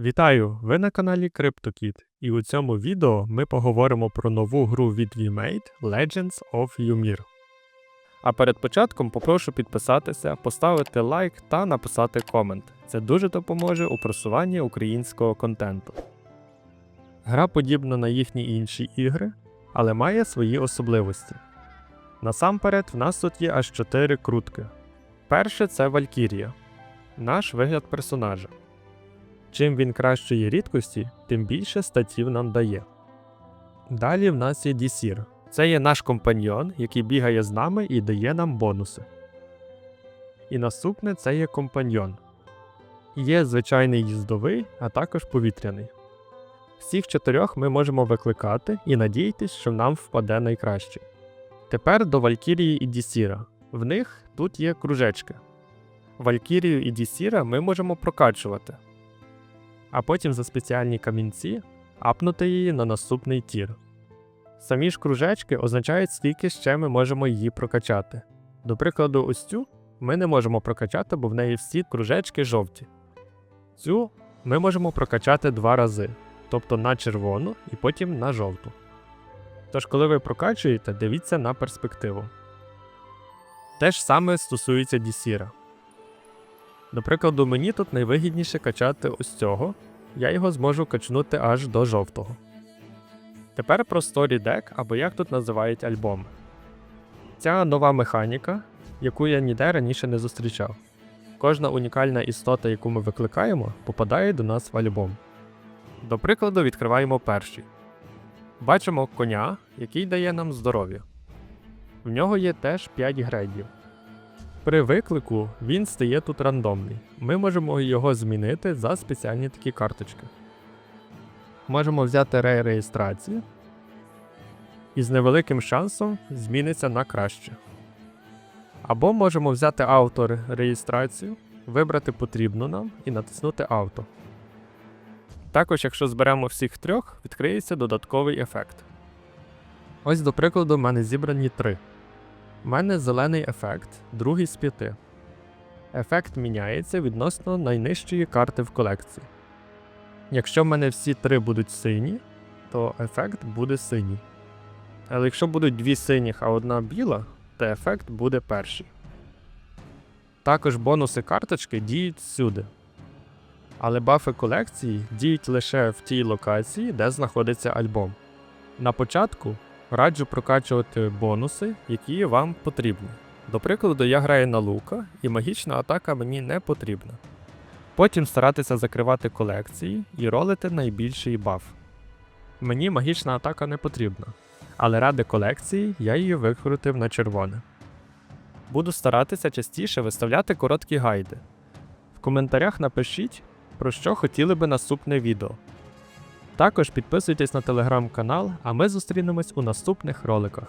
Вітаю! Ви на каналі CryptoKit, і у цьому відео ми поговоримо про нову гру від VMade Legends of Ymir. А перед початком попрошу підписатися, поставити лайк та написати комент. Це дуже допоможе у просуванні українського контенту. Гра подібна на їхні інші ігри, але має свої особливості. Насамперед, в нас тут є аж 4 крутки. Перше це Валькірія, наш вигляд персонажа. Чим він кращої рідкості, тим більше статів нам дає. Далі в нас є Дісір. Це є наш компаньйон, який бігає з нами і дає нам бонуси. І наступне це є компаньйон. Є звичайний їздовий, а також повітряний. Всіх чотирьох ми можемо викликати і надіятись, що нам впаде найкращий. Тепер до Валькірії і Дісіра. В них тут є кружечки. Валькірію і Дісіра ми можемо прокачувати а потім за спеціальні камінці апнути її на наступний тір. Самі ж кружечки означають, скільки ще ми можемо її прокачати. До прикладу, ось цю ми не можемо прокачати, бо в неї всі кружечки жовті. Цю ми можемо прокачати два рази, тобто на червону і потім на жовту. Тож, коли ви прокачуєте, дивіться на перспективу. Те ж саме стосується Дісіра. До прикладу, мені тут найвигідніше качати ось цього, я його зможу качнути аж до жовтого. Тепер про Story Deck, або як тут називають альбом. Ця нова механіка, яку я ніде раніше не зустрічав. Кожна унікальна істота, яку ми викликаємо, попадає до нас в альбом. До прикладу, відкриваємо перший. Бачимо коня, який дає нам здоров'я. В нього є теж 5 грейдів. При виклику він стає тут рандомний. Ми можемо його змінити за спеціальні такі карточки. Можемо взяти реєстрацію і з невеликим шансом зміниться на краще. Або можемо взяти автор реєстрацію, вибрати потрібну нам і натиснути авто. Також, якщо зберемо всіх трьох, відкриється додатковий ефект. Ось, до прикладу, в мене зібрані три. У мене зелений ефект, другий з п'яти. Ефект міняється відносно найнижчої карти в колекції. Якщо в мене всі три будуть сині, то ефект буде синій. Але якщо будуть дві синіх, а одна біла, то ефект буде перший. Також бонуси карточки діють всюди. Але бафи колекції діють лише в тій локації, де знаходиться альбом. На початку раджу прокачувати бонуси, які вам потрібні. До прикладу, я граю на лука, і магічна атака мені не потрібна. Потім старатися закривати колекції і ролити найбільший баф. Мені магічна атака не потрібна, але ради колекції я її викрутив на червоне. Буду старатися частіше виставляти короткі гайди. В коментарях напишіть, про що хотіли би наступне відео. Також підписуйтесь на телеграм-канал, а ми зустрінемось у наступних роликах.